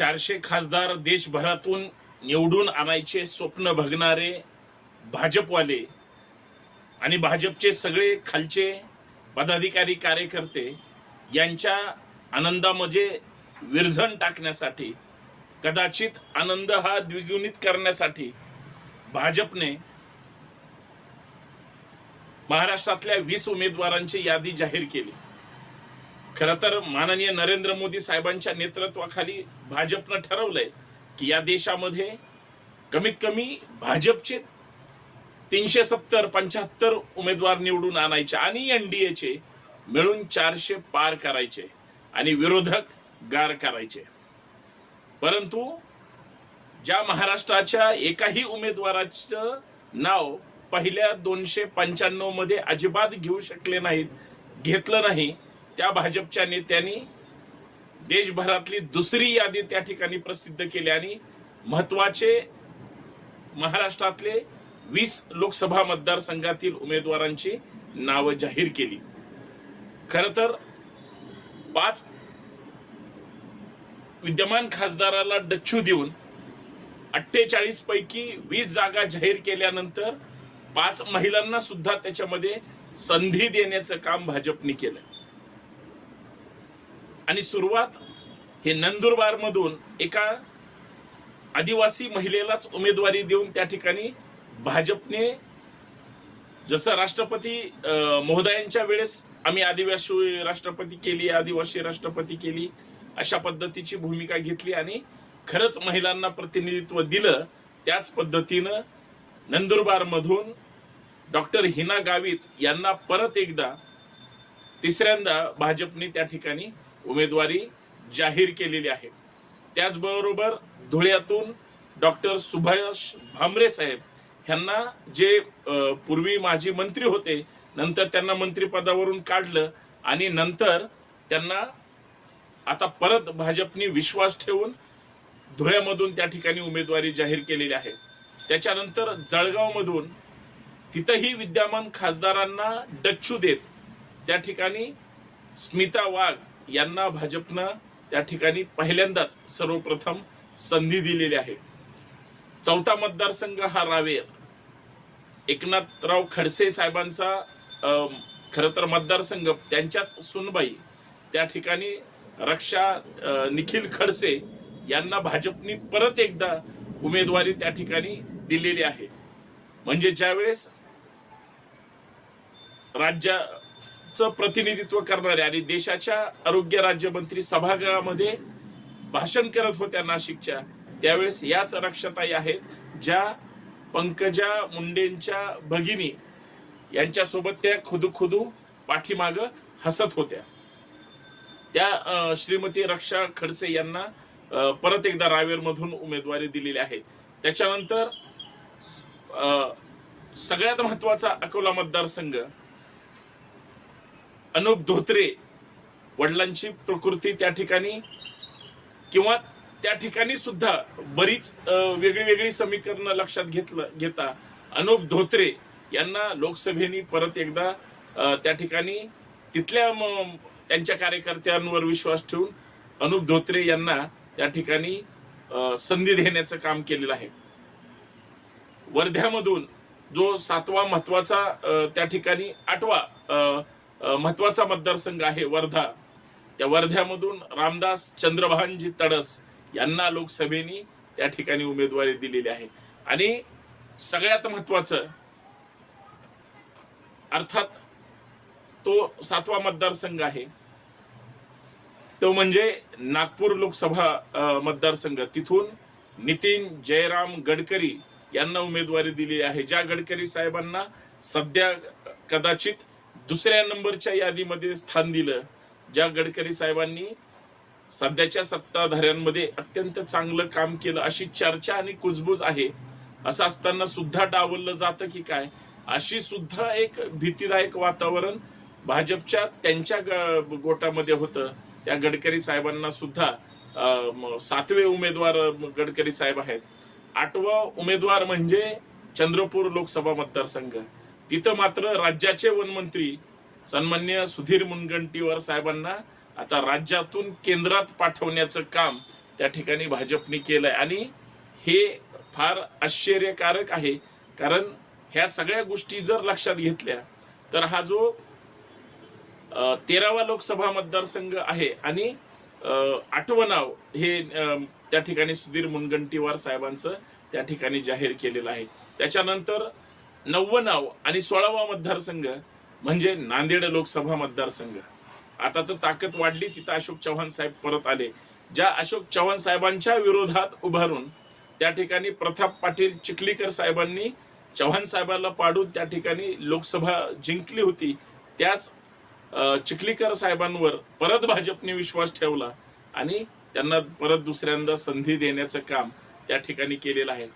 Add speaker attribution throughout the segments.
Speaker 1: चारशे खासदार देशभरातून निवडून आणायचे स्वप्न बघणारे भाजपवाले आणि भाजपचे सगळे खालचे पदाधिकारी कार्यकर्ते यांच्या आनंदामध्ये विरझण टाकण्यासाठी कदाचित आनंद हा द्विगुणित करण्यासाठी भाजपने महाराष्ट्रातल्या वीस उमेदवारांची यादी जाहीर केली. खर तर माननीय नरेंद्र मोदी साहेबांच्या नेतृत्वाखाली भाजपनं ठरवलंय की या देशामध्ये कमीत कमी भाजपचे तीनशे सत्तर पंच्याहत्तर उमेदवार निवडून आणायचे आणि एनडीएचे मिळून चारशे पार करायचे आणि विरोधक गार करायचे. परंतु ज्या महाराष्ट्राच्या एकाही उमेदवाराचं नाव पहिल्या दोनशे पंच्याण्णवमध्ये अजिबात घेऊ शकले नाहीत घेतलं नाही त्या भाजपच्या नेत्यांनी देशभरातली दुसरी यादी त्या ठिकाणी प्रसिद्ध केली आणि महत्त्वाचे महाराष्ट्रातले वीस लोकसभा मतदारसंघातील उमेदवारांची नावं जाहीर केली. खर तर पाच विद्यमान खासदाराला डच्चू देऊन अठ्ठेचाळीस पैकी वीस जागा जाहीर केल्यानंतर पाच महिलांना सुद्धा त्याच्यामध्ये संधी देण्याचं काम भाजपने केलं. आणि सुरुवात हे नंदुरबार मधून एका आदिवासी महिलेलाच उमेदवारी देऊन त्या ठिकाणी भाजपने जसं राष्ट्रपती महोदयांच्या वेळेस आम्ही आदिवासी राष्ट्रपती केली आदिवासी राष्ट्रपती केली अशा पद्धतीची भूमिका घेतली आणि खरंच महिलांना प्रतिनिधित्व दिलं त्याच पद्धतीनं नंदुरबार मधून डॉक्टर हिना गावित यांना परत एकदा तिसऱ्यांदा भाजपने त्या ठिकाणी उमेदवारी जाहीर केलेली आहे. त्याचबरोबर धुळ्यातून डॉक्टर सुभाष भामरे साहेब ह्यांना जे पूर्वी माजी मंत्री होते नंतर त्यांना मंत्रिपदावरून काढलं आणि नंतर त्यांना आता परत भाजपने विश्वास ठेवून धुळ्यामधून त्या ठिकाणी उमेदवारी जाहीर केलेली आहे. त्याच्यानंतर जळगावमधून तिथंही विद्यमान खासदारांना डच्चू देत त्या ठिकाणी स्मिता वाघ यांना भाजपनं त्या ठिकाणी पहिल्यांदाच सर्वप्रथम संधी दिलेली आहे. चौथा मतदारसंघ हा रावेर. एकनाथराव खडसे साहेबांचा खर तर मतदारसंघ त्यांच्याच सुनबाई त्या ठिकाणी रक्षा निखिल खडसे यांना भाजपने परत एकदा उमेदवारी त्या ठिकाणी दिलेली आहे. म्हणजे ज्यावेळेस राज्याचं प्रतिनिधित्व करणारे आणि देशाच्या आरोग्य राज्यमंत्री सभागृहामध्ये भाषण करत होत्या नाशिकच्या त्यावेळेस याच रक्षताई आहेत ज्या पंकजा मुंडेंच्या भगिनी यांच्यासोबत त्या खुदू खुदू पाठीमाग हसत होत्या. त्या श्रीमती रक्षा खडसे यांना परत एकदा रावेर मधून उमेदवारी दिलेली आहे. त्याच्यानंतर अं, सगळ्यात महत्त्वाचा अकोला मतदारसंघ अनुप धोत्रे वडिलांची प्रकृती त्या ठिकाणी किंवा त्या ठिकाणी सुद्धा बरीच वेगळी वेगळी समीकरणं लक्षात घेतलं घेता. अनुप धोत्रे यांना लोकसभेने परत एकदा त्या ठिकाणी तिथल्या त्यांच्या कार्यकर्त्यांवर विश्वास ठेवून अनुप धोत्रे यांना त्या ठिकाणी संधी देण्याचं काम केलेलं आहे. वर्ध्यामधून जो सातवा महत्त्वाचा त्या ठिकाणी आठवा अं, महत्त्वाचा मतदारसंघ आहे वर्धा. त्या वर्ध्यामधून रामदास चंद्रभानजी तडस यांना लोकसभेने त्या ठिकाणी उमेदवारी दिलेली आहे. आणि सगळ्यात महत्वाचं अर्थात तो सातवा मतदारसंघ आहे. तो म्हणजे नागपूर लोकसभा मतदारसंघ. तिथून नितीन जयराम गडकरी यांना उमेदवारी दिली आहे. ज्या गडकरी साहेबांना सध्या कदाचित दुसऱ्या नंबरच्या यादीमध्ये स्थान दिलं ज्या गडकरी साहेबांनी सध्याच्या सत्ताधाऱ्यांमध्ये अत्यंत चांगलं काम केलं अशी चर्चा आणि कुजबूज आहे. असं असताना सुद्धा डावललं जातं की काय? अशी सुद्धा एक भीतीदायक वातावरण भाजपच्या त्यांच्या गोटामध्ये होतं. त्या गडकरी साहेबांना सुद्धा अं, सातवे उमेदवार गडकरी साहेब आहेत. आठवा उमेदवार म्हणजे चंद्रपूर लोकसभा मतदारसंघ. तिथं मात्र राज्याचे वनमंत्री सन्मान्य सुधीर मुनगंटीवार साहेबांना आता राज्यातून केंद्रात पाठवण्याचं काम त्या ठिकाणी भाजपने केलंय. आणि हे फार आश्चर्यकारक आहे कारण ह्या सगळ्या गोष्टी जर लक्षात घेतल्या तर हा जो तेरावा लोकसभा मतदारसंघ आहे आणि आठवणाव हे त्या ठिकाणी सुधीर मुनगंटीवार साहेबांचं त्या ठिकाणी जाहीर केलेलं आहे. त्याच्यानंतर नव्वनाव आणि सोळावा मतदारसंघ म्हणजे नांदेड लोकसभा मतदारसंघ. आता तर ताकद वाढली तिथं अशोक चव्हाण साहेब परत आले. ज्या अशोक चव्हाण साहेबांच्या विरोधात उभारून त्या ठिकाणी प्रताप पाटील चिखलीकर साहेबांनी चव्हाण साहेबांना पाडून त्या ठिकाणी लोकसभा जिंकली होती. त्याच चिखलीकर साहेबांवर परत भाजपने विश्वास ठेवला आणि त्यांना परत दुसऱ्यांदा संधी देण्याचं काम त्या ठिकाणी केलेलं आहे.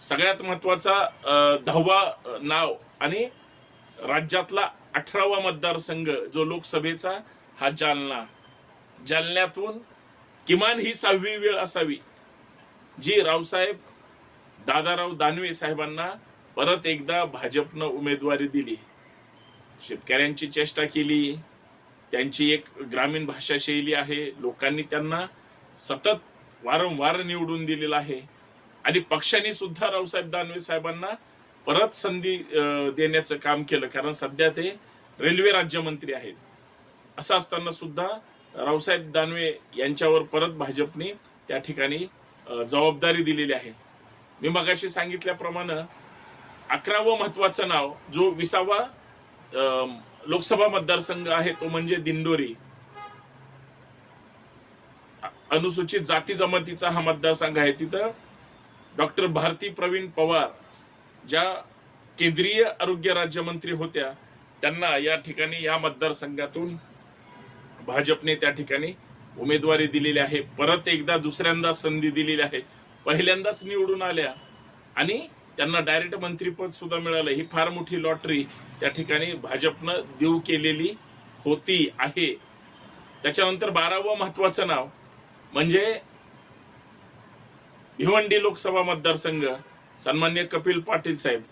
Speaker 1: सगळ्यात महत्त्वाचा दहावा नाव आणि राज्यातला अठरावा मतदारसंघ जो लोकसभेचा हा जालना. जालन्यातून किमान ही सहावी वेळ असावी जी रावसाहेब दादाराव दानवे साहेबांना परत एकदा भाजपनं उमेदवारी दिली. शेतकऱ्यांची चेष्टा केली त्यांची एक ग्रामीण भाषा शैली आहे लोकांनी त्यांना सतत वारंवार निवडून दिलेला आहे. आणि पक्षाने सुद्धा रावसाहेब दानवे साहेबांना परत संधी देण्याचं काम केलं. कारण सध्या ते रेल्वे राज्यमंत्री आहेत. असं असताना सुद्धा रावसाहेब दानवे यांच्यावर परत भाजपने त्या ठिकाणी जबाबदारी दिलेली आहे. मी मगाशी सांगितल्याप्रमाणे अकरावं महत्वाचं नाव जो विसावा अं, लोकसभा मतदारसंघ आहे तो म्हणजे दिंडोरी. अनुसूचित जाती जमातीचा हा मतदारसंघ आहे. तिथं डॉक्टर भारती प्रवीण पवार ज्या केंद्रीय आरोग्य राज्यमंत्री होत्या त्यांना या ठिकाणी या मतदारसंघातून भाजपने त्या ठिकाणी उमेदवारी दिलेली आहे. परत एकदा दुसऱ्यांदा संधी दिलेली आहे. पहिल्यांदाच निवडून आल्या आणि त्यांना डायरेक्ट मंत्रीपद सुद्धा मिळालं. ही फार मोठी लॉटरी त्या ठिकाणी भाजपनं देऊ केलेली होती आहे. त्याच्यानंतर बारावं महत्वाचं नाव म्हणजे भिवंडी लोकसभा मतदारसंघ सन्मान्य कपिल पाटील साहेब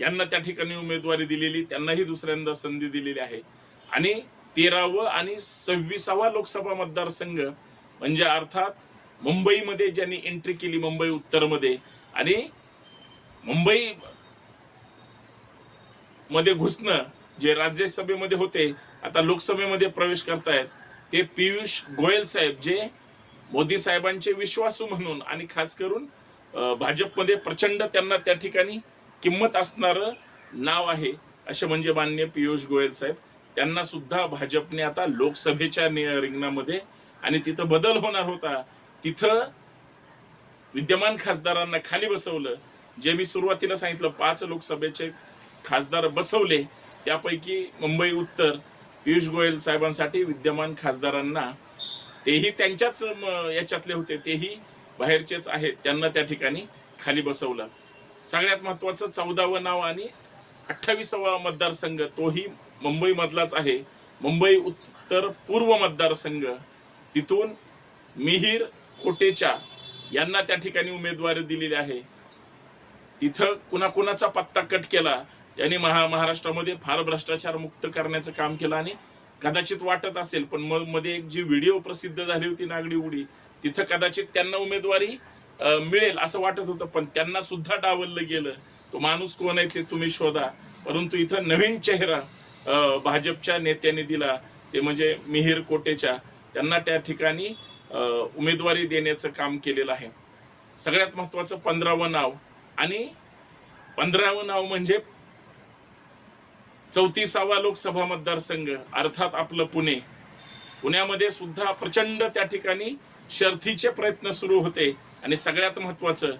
Speaker 1: यांना त्या ठिकाणी उमेदवारी दिलेली त्यांनाही दुसऱ्यांदा संधी दिलेली आहे. आणि तेरावं आणि सव्वीसावा लोकसभा मतदारसंघ म्हणजे अर्थात मुंबईमध्ये ज्यांनी एंट्री केली मुंबई उत्तरमध्ये आणि मुंबई मध्ये घुसणं जे राज्यसभेमध्ये होते आता लोकसभेमध्ये प्रवेश करतायत ते पियुष गोयल साहेब जे मोदी साहेबांचे विश्वासू म्हणून आणि खास करून भाजपमध्ये प्रचंड त्यांना त्या ठिकाणी किंमत असणारं नाव आहे असे म्हणजे मान्य पियुष गोयल साहेब. त्यांना सुद्धा भाजपने आता लोकसभेच्या नि- रिंगणामध्ये आणि तिथं बदल होणार होता तिथं विद्यमान खासदारांना खाली बसवलं. जे मी सुरुवातीला सांगितलं पाच लोकसभेचे खासदार बसवले त्यापैकी मुंबई उत्तर पियुष गोयल साहेबांसाठी विद्यमान खासदारांना तेही त्यांच्याच याच्यातले होते तेही बाहेरचेच आहेत. त्यांना त्या ठिकाणी खाली बसवलं. सगळ्यात महत्वाचं चौदावं नाव आणि अठ्ठावीसावा मतदारसंघ तोही मुंबई मधलाच आहे. मुंबई उत्तर पूर्व मतदारसंघ. तिथून मिहीर कोटेचा यांना त्या ठिकाणी उमेदवारी दिलेली आहे. तिथं कुणाकुणाचा पत्ता कट केला यांनी महा महाराष्ट्रामध्ये फार भ्रष्टाचार मुक्त करण्याचं काम केलं आणि कदाचित वाटत असेल पण मग मध्ये एक जी व्हिडिओ प्रसिद्ध झाली होती नागडी उडी तिथं कदाचित त्यांना उमेदवारी मिळेल असं वाटत होतं पण त्यांना सुद्धा डावललं गेलं. तो माणूस कोण आहे ते तुम्ही शोधा. परंतु इथं नवीन चेहरा भाजपच्या नेत्यांनी दिला ते म्हणजे मिहीर कोटेच्या. त्यांना त्या ठिकाणी उमेदवारी देण्याचं काम केलेलं आहे. सगळ्यात महत्वाचं पंधरावं नाव. आणि पंधरावं नाव म्हणजे चौतीसावा लोकसभा मतदारसंघ अर्थात आपलं पुणे. पुण्यामध्ये सुद्धा प्रचंड त्या ठिकाणी शर्थीचे प्रयत्न सुरू होते. आणि सगळ्यात महत्वाचं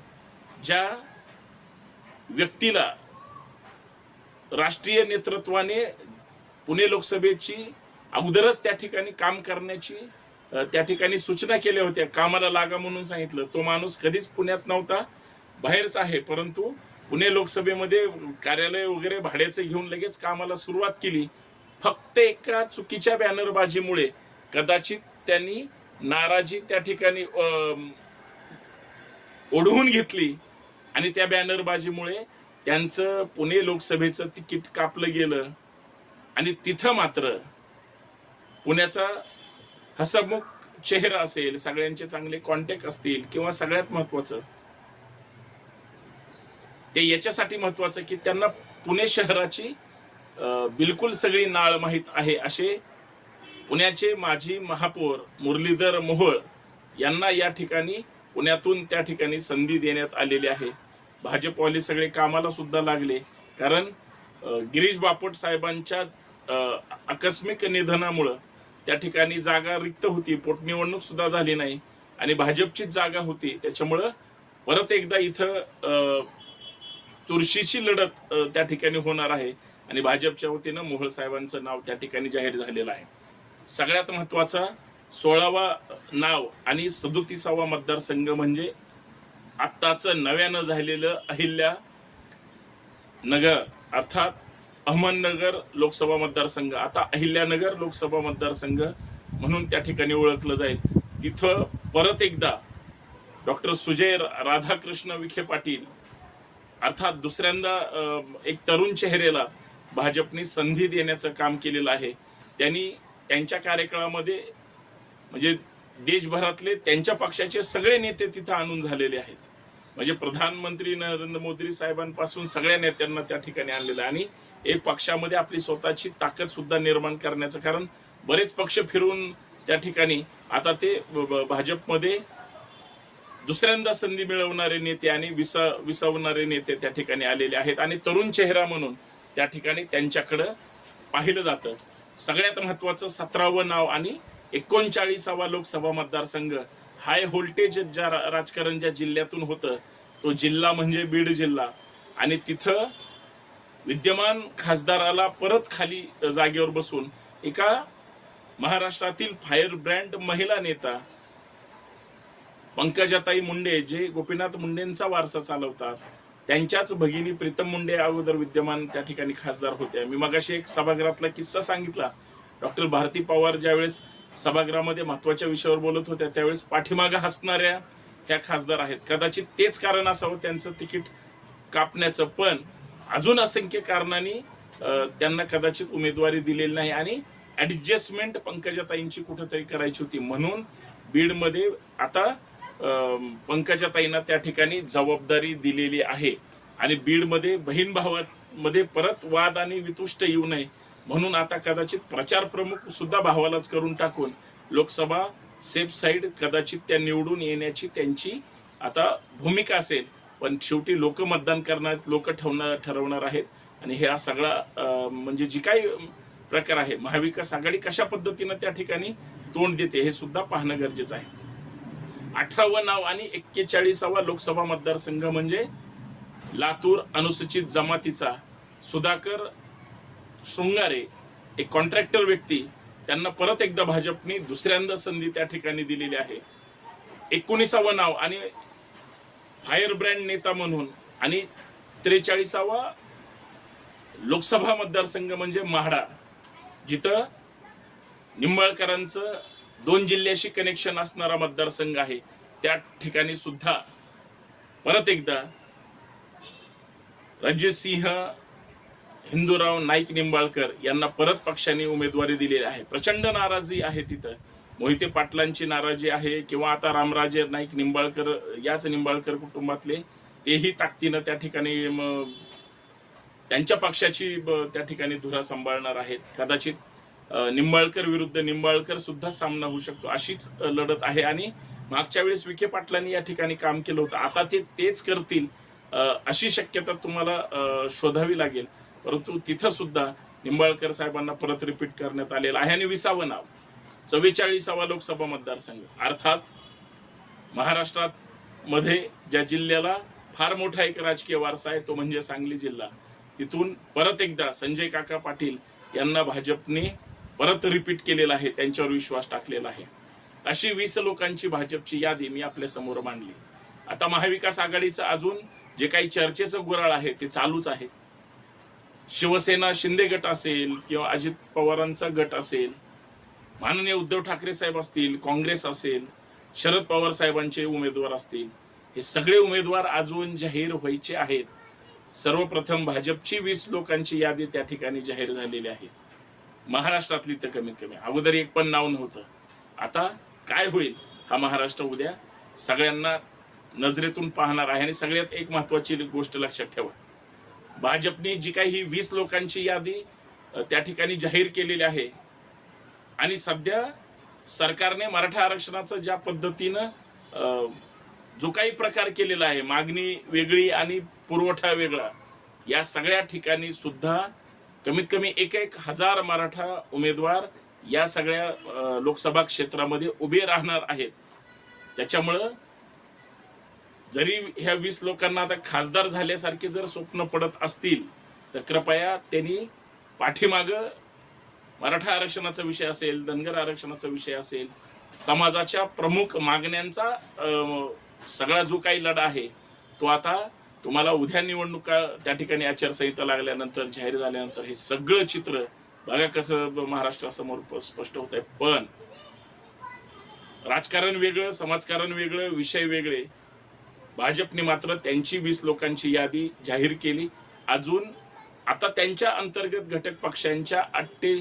Speaker 1: ज्या व्यक्तीला राष्ट्रीय नेतृत्वाने पुणे लोकसभेची अगोदरच त्या ठिकाणी काम करण्याची त्या ठिकाणी सूचना केल्या होत्या. कामाला लागा म्हणून सांगितलं. तो माणूस कधीच पुण्यात नव्हता बाहेरच आहे. परंतु पुणे लोकसभेमध्ये कार्यालय वगैरे भाड्याचं घेऊन लगेच कामाला सुरुवात केली. फक्त एका चुकीच्या बॅनरबाजीमुळे कदाचित त्यांनी नाराजी त्या ठिकाणी ओढवून घेतली आणि त्या बॅनरबाजीमुळे त्यांचं पुणे लोकसभेचं तिकीट कापलं गेलं. आणि तिथं मात्र पुण्याचा हसमुख चेहरा असेल सगळ्यांचे चांगले कॉन्टॅक्ट असतील किंवा सगळ्यात महत्वाचं ते याच्यासाठी महत्वाचं की त्यांना पुणे शहराची बिलकुल सगळी नाळ माहीत आहे असे पुण्याचे माजी महापौर मुरलीधर मोहोळ यांना या ठिकाणी पुण्यातून त्या ठिकाणी संधी देण्यात आलेली आहे. भाजपवाले सगळे कामाला सुद्धा लागले. कारण गिरीश बापट साहेबांच्या आकस्मिक निधनामुळं त्या ठिकाणी जागा रिक्त होती. पोटनिवडणूक सुद्धा झाली नाही. आणि भाजपचीच जागा होती. त्याच्यामुळं परत एकदा इथं चुरशीची लढत त्या ठिकाणी होणार आहे. आणि भाजपच्या वतीनं मोहळ साहेबांचं नाव त्या ठिकाणी जाहीर झालेलं आहे. सगळ्यात महत्त्वाचा सोळावा नाव आणि सदुतीसावा मतदारसंघ म्हणजे आत्ताचं नव्यानं झालेलं अहिल्या नगर अर्थात अहमदनगर लोकसभा मतदारसंघ. आता अहिल्यानगर लोकसभा मतदारसंघ म्हणून त्या ठिकाणी ओळखलं जाईल. तिथं परत एकदा डॉक्टर सुजय राधाकृष्ण विखे पाटील अर्थात दुसऱ्यांदा एक तरुण चेहरेला भाजपने संधी देण्याचं काम केलेलं आहे. त्यांनी त्यांच्या कार्यकाळामध्ये म्हणजे देशभरातले त्यांच्या पक्षाचे सगळे नेते तिथं आणून झालेले आहेत. म्हणजे प्रधानमंत्री नरेंद्र मोदी साहेबांपासून सगळ्या नेत्यांना त्या ठिकाणी आणलेलं आणि एक पक्षामध्ये आपली स्वतःची ताकद सुद्धा निर्माण करण्याचं कारण बरेच पक्ष फिरून त्या ठिकाणी आता ते भाजपमध्ये दुसऱ्यांदा संधी मिळवणारे नेते आणि विसा विसावणारे नेते त्या ठिकाणी आलेले आहेत. आणि तरुण चेहरा म्हणून त्या ठिकाणी त्यांच्याकडं पाहिलं जातं. सगळ्यात महत्वाचं सतरावं नाव आणि एकोणचाळीसावा लोकसभा मतदारसंघ. हाय व्होल्टेज ज्या राजकारण ज्या जिल्ह्यातून होतं तो जिल्हा म्हणजे बीड जिल्हा. आणि तिथं विद्यमान खासदाराला परत खाली जागेवर बसून एका महाराष्ट्रातील फायर ब्रँड महिला नेता पंकजाताई मुंडे जे गोपीनाथ मुंडेंचा वारसा चालवतात त्यांच्याच भगिनी प्रीतम मुंडे अगोदर विद्यमान त्या ठिकाणी खासदार होत्या मी मगाशी एक सभागृहातला किस्सा सांगितला. डॉक्टर भारती पवार ज्यावेळेस सभागृहामध्ये महत्त्वाच्या विषयावर बोलत होत्या त्यावेळेस पाठीमागं हसणाऱ्या ह्या खासदार आहेत. कदाचित तेच कारण असावं त्यांचं तिकीट कापण्याचं पण अजून असंख्य कारणांनी त्यांना कदाचित उमेदवारी दिलेली नाही आणि ऍडजस्टमेंट पंकजाताईंची कुठेतरी करायची होती. म्हणून बीडमध्ये आता पंकजा पंकजाताईंना त्या ठिकाणी जबाबदारी दिलेली आहे. आणि बीडमध्ये बहीण भावामध्ये परत वाद आणि वितुष्ट येऊ नये म्हणून आता कदाचित प्रचार प्रमुख सुद्धा भावालाच करून टाकून लोकसभा सेफ साईड कदाचित त्या निवडून येण्याची त्यांची आता भूमिका असेल. पण शेवटी लोक मतदान करणार लोक ठेवणार ठरवणार आहेत. आणि हे हा सगळा म्हणजे जी काही प्रकार आहे महाविकास आघाडी कशा पद्धतीनं त्या ठिकाणी तोंड देते हे सुद्धा पाहणं गरजेचं आहे. अठरावं नाव आणि एक्केचाळीसावा लोकसभा मतदारसंघ म्हणजे लातूर अनुसूचित जमातीचा. सुधाकर शृंगारे एक कॉन्ट्रॅक्टर व्यक्ती त्यांना परत एकदा भाजपने दुसऱ्यांदा संधी त्या ठिकाणी दिलेली आहे. एकोणीसावं नाव आणि फायर ब्रँड नेता म्हणून आणि त्रेचाळीसावा लोकसभा मतदारसंघ म्हणजे म्हाडा. जिथं निंबाळकरांचं दोन जिल्ह्याशी कनेक्शन असणारा मतदारसंघ आहे. त्या ठिकाणी सुद्धा परत एकदा रणजितसिंह हिंदूराव नाईक निंबाळकर यांना परत पक्षाने उमेदवारी दिलेली आहे. प्रचंड नाराजी आहे तिथं. मोहिते पाटलांची नाराजी आहे किंवा आता रामराजे नाईक निंबाळकर याच निंबाळकर कुटुंबातले तेही ताकदीनं त्या ठिकाणी त्यांच्या पक्षाची त्या ठिकाणी धुरा सांभाळणार आहेत. कदाचित निंबाळकर विरुद्ध निंबाळकर सुद्धा सामना होऊ शकतो अशीच लढत आहे. आणि मागच्या वेळेस विखे पाटलांनी या ठिकाणी काम केलं होतं. आता ते तेच करतील अशी शक्यता तुम्हाला शोधावी लागेल. परंतु तिथं सुद्धा निंबाळकर साहेबांना परत रिपीट करण्यात आलेलं आहे. आणि विसावं नाव. चव्वेचाळीसावा लोकसभा मतदारसंघ. अर्थात महाराष्ट्रात मध्ये ज्या जिल्ह्याला फार मोठा एक राजकीय वारसा आहे तो म्हणजे सांगली जिल्हा. तिथून परत एकदा संजय काका पाटील यांना भाजपने परत रिपीट केलेला आहे त्यांच्यावर विश्वास टाकलेला आहे. अशी वीस लोकांची भाजपची यादी मी आपल्यासमोर मांडली. आता महाविकास आघाडीचं अजून जे काही चर्चेचं गुराळ आहे ते चालूच आहे. शिवसेना शिंदे गट असेल किंवा अजित पवारांचा गट असेल माननीय उद्धव ठाकरे साहेब असतील काँग्रेस असेल शरद पवार साहेबांचे उमेदवार असतील हे सगळे उमेदवार अजून जाहीर व्हायचे आहेत. सर्वप्रथम भाजपची वीस लोकांची यादी त्या ठिकाणी जाहीर झालेली आहे. महाराष्ट्रातली तर कमीत कमी. अगोदर एक पण नाव नव्हतं. आता काय होईल? हा महाराष्ट्र उद्या सगळ्यांना नजरेतून पाहणार आहे आणि सगळ्यात एक महत्वाची गोष्ट लक्षात ठेवा. भाजपने जी काही ही वीस लोकांची यादी त्या ठिकाणी जाहीर केलेली आहे आणि सध्या सरकारने मराठा आरक्षणाचं ज्या पद्धतीनं जो काही प्रकार केलेला आहे मागणी वेगळी आणि पुरवठा वेगळा या सगळ्या ठिकाणी सुद्धा कमीत कमी एक एक हजार मराठा उमेदवार या सगळ्या लोकसभा क्षेत्रामध्ये उभे राहणार आहेत. त्याच्यामुळं जरी ह्या वीस लोकांना आता खासदार झाल्यासारखे जर स्वप्न पडत असतील तर कृपया त्यांनी पाठीमाग मराठा आरक्षणाचा विषय असेल धनगर आरक्षणाचा विषय असेल समाजाच्या प्रमुख मागण्यांचा सगळा जो काही लढा आहे तो आता तुम्हाला उद्या निवडणुका त्या ठिकाणी आचारसंहिता लागल्यानंतर जाहीर झाल्यानंतर हे सगळं चित्र बघा कसं महाराष्ट्रासमोर स्पष्ट होत आहे पण राजकारण वेगळं समाजकारण वेगळं विषय वेगळे. भाजपने मात्र त्यांची वीस लोकांची यादी जाहीर केली. अजून आता त्यांच्या अंतर्गत घटक पक्षांच्या अठ्ठे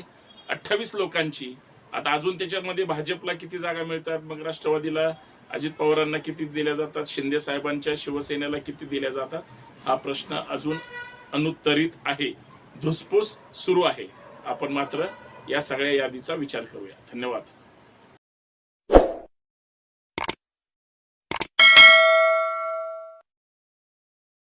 Speaker 1: अठ्ठावीस लोकांची आता अजून त्याच्यामध्ये भाजपला किती जागा मिळतात? मग राष्ट्रवादीला अजित पवारांना किती दिल्या जातात? शिंदे साहेबांच्या शिवसेनेला किती दिल्या जातात? हा प्रश्न अजून अनुत्तरित आहे. धुसफूस सुरू आहे. आपण मात्र या सगळ्या यादीचा विचार करूया. धन्यवाद.